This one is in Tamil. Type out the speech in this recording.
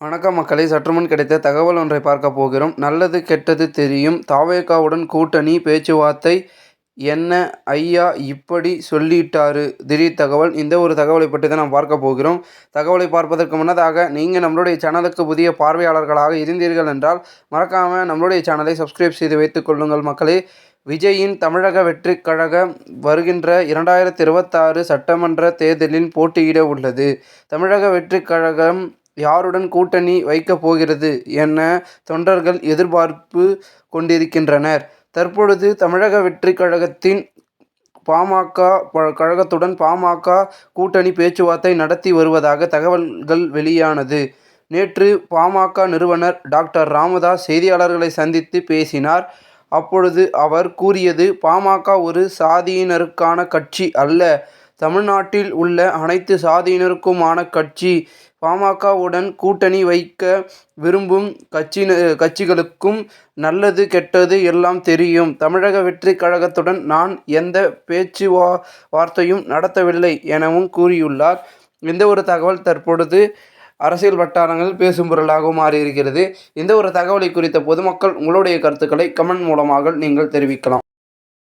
வணக்கம் மக்களே. சற்றுமுன் கிடைத்த தகவல் ஒன்றை பார்க்க போகிறோம். நல்லது கெட்டது தெரியும். தாவேகாவுடன் கூட்டணி பேச்சுவார்த்தை என்ன? ஐயா இப்படி சொல்லிட்டாரு. திடீர் தகவல். இந்த ஒரு தகவலை பற்றி தான் நாம் பார்க்க போகிறோம். தகவலை பார்ப்பதற்கு முன்னதாக நீங்கள் நம்மளுடைய சேனலுக்கு புதிய பார்வையாளர்களாக இருந்தீர்கள் என்றால் மறக்காமல் நம்மளுடைய சேனலை சப்ஸ்கிரைப் செய்து வைத்துக் கொள்ளுங்கள் மக்களே. விஜயின் தமிழக வெற்றிக் கழகம் வருகின்ற இரண்டாயிரத்தி இருபத்தாறு சட்டமன்ற தேர்தலில் போட்டியிட உள்ளது. தமிழக வெற்றிக் கழகம் யாருடன் கூட்டணி வைக்கப் போகிறது என தொண்டர்கள் எதிர்பார்ப்பு கொண்டிருக்கின்றனர். தற்பொழுது தமிழக வெற்றிக் கழகத்தின் பாமக கழகத்துடன் பாமக கூட்டணி பேச்சுவார்த்தை நடத்தி வருவதாக தகவல்கள் வெளியானது. நேற்று பாமக நிறுவனர் டாக்டர் ராமதாஸ் செய்தியாளர்களை சந்தித்து பேசினார். அப்பொழுது அவர் கூறியது பாமக ஒரு சாதியினருக்கான கட்சி அல்ல. தமிழ்நாட்டில் உள்ள அனைத்து சாதியினருக்குமான கட்சி பாமகவுடன் கூட்டணி வைக்க விரும்பும் கட்சின கட்சிகளுக்கும் நல்லது கெட்டது எல்லாம் தெரியும். தமிழக வெற்றி கழகத்துடன் நான் எந்த பேச்சுவா வார்த்தையும் நடத்தவில்லை எனவும் கூறியுள்ளார். இந்த ஒரு தகவல் தற்பொழுது அரசியல் வட்டாரங்கள் பேசும் பொருளாக மாறியிருக்கிறது. இந்த ஒரு தகவலை குறித்த பொதுமக்கள் உங்களுடைய கருத்துக்களை கமெண்ட் மூலமாக நீங்கள் தெரிவிக்கலாம்.